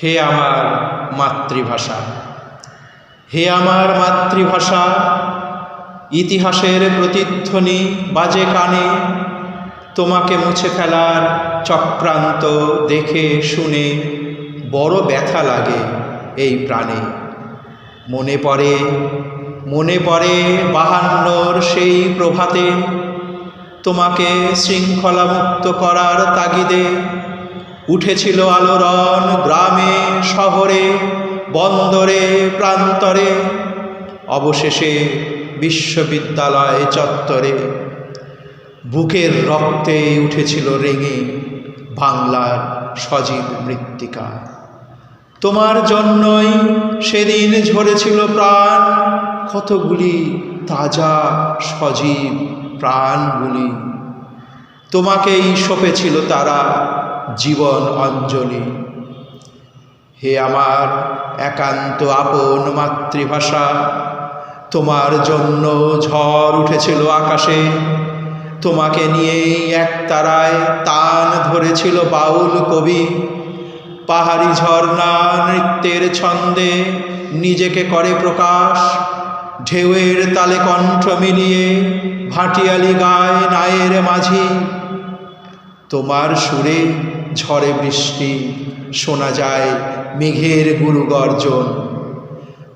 হে আমার মাতৃভাষা। হে আমার মাতৃভাষা, ইতিহাসের প্রতিধ্বনি বাজে কানে, তোমাকে মুছে ফেলার চক্রান্ত দেখে শুনে বড় ব্যথা লাগে এই প্রাণে। মনে পড়ে মনে পড়ে বাহান্নর সেই প্রভাতে, তোমাকে শৃঙ্খলামুক্ত করার তাগিদে উঠেছিল আলোড়ন গ্রামে, শহরে, বন্দরে, প্রান্তরে, অবশেষে বিশ্ববিদ্যালয় চত্বরে। বুকের রক্তে উঠেছিল রেঙে বাংলার সজীব মৃত্তিকা। তোমার জন্যই সেদিন ঝরেছিল প্রাণ, কতগুলি তাজা সজীব প্রাণগুলি। তোমাকেই সপেছিল তারা জীবন অঞ্জলি। হে আমার একান্ত আপন মাতৃভাষা, তোমার জন্য ঝড় উঠেছিল আকাশে, তোমাকে নিয়েই এক তারায় তান ধরেছিল বাউল কবি। পাহাড়ি ঝর্ণা নৃত্যের ছন্দে নিজেকে করে প্রকাশ, ঢেউয়ের তালে কণ্ঠ মিলিয়ে ভাটিয়ালি গায় নায়ের মাঝি। তোমার সুরে ঝড়ে বৃষ্টি, শোনা যায় মেঘের গুরু গর্জন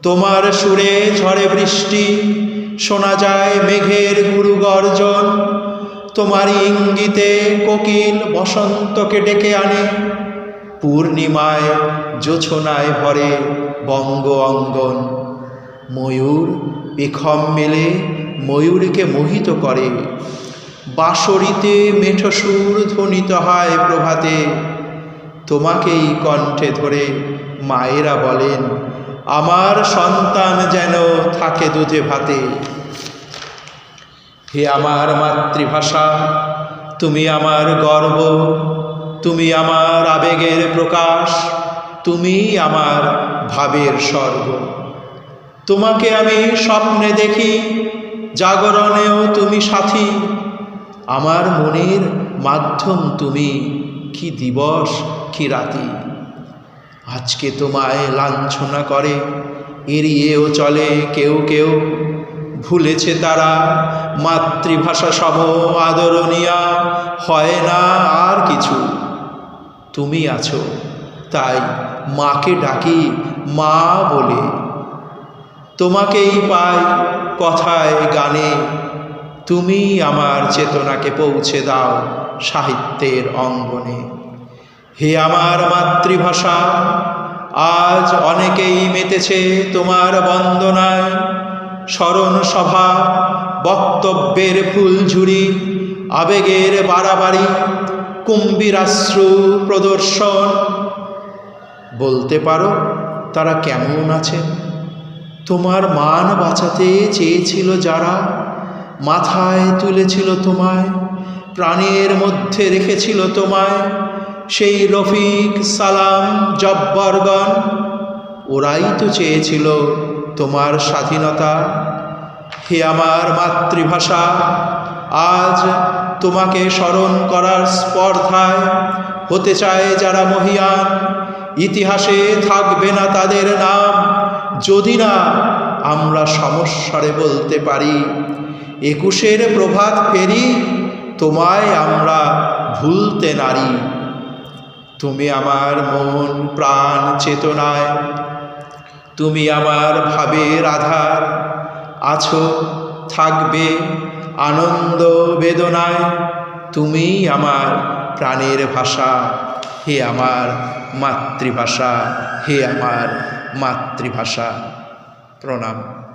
তোমার সুরে ঝড়ে বৃষ্টি, শোনা যায় মেঘের গুরু গর্জন তোমার ইঙ্গিতে কোকিল বসন্তকে ডেকে আনে। পূর্ণিমায় জোছনায় ভরে বঙ্গ অঙ্গন। ময়ূর পেখম মেলে ময়ূরীকে মোহিত করে। বাঁশরিতে মেঠো সুর ধ্বনিত হয় প্রভাতে। তোমাকেই কণ্ঠে ধরে মায়েরা বলেন, আমার সন্তান যেন থাকে দুধে ভাতে। হে আমার মাতৃভাষা, তুমি আমার গর্ব, তুমি আমার আবেগের প্রকাশ, তুমি আমার ভাবের স্বর্গ। তোমাকে আমি স্বপ্নে দেখি, জাগরণেও তুমি সাথী আমার মনের মাধ্যম তুমি, কি দিবস, কি রাতি? আজকে তোমায় লাঞ্ছনা করে, এড়িয়েও চলে কেউ কেউ। ভুলেছে তারা, মাতৃভাষা সম আদরণীয়া, হয় না আর কিছু। তুমি আছো, তাই মাকে ডাকি মা বলে। তোমাকেই পাই কথায় গানে তুমি আমার চেতনাকে পৌঁছে দাও সাহিত্যের অঙ্গনে। হে আমার মাতৃভাষা, আজ অনেকেই মেতেছে তোমার বন্দনায়। স্মরণ সভা, বক্তব্যের ফুলঝুরি, আবেগের বাড়াবাড়ি, কুম্ভীরাশ্রু প্রদর্শন। বলতে পারো, তারা কেমন আছেন তোমার মান বাঁচাতে চেয়েছিল যারা মাথায় তুলেছিল তোমায়, প্রাণের মধ্যে রেখেছিল তোমায়। সেই রফিক, সালাম জব্বরগণ ওরাই তো চেয়েছিল তোমার স্বাধীনতা। হে আমার মাতৃভাষা, আজ তোমাকে স্মরণ করার স্পর্ধায় হতে চায় যারা মহিয়ান, ইতিহাসে থাকবে না তাদের নাম। যদি না, আমরা সমস্যারে বলতে পারি। একুশের প্রভাত ফেরি, তোমায় আমরা ভুলতে নারী। তুমি আমার মন প্রাণ চেতনায়, তুমি আমার ভাবের আধার। আছো, থাকবে আনন্দ বেদনায়, তুমি আমার প্রাণের ভাষা। হে আমার মাতৃভাষা, হে আমার মাতৃভাষা। প্রণাম।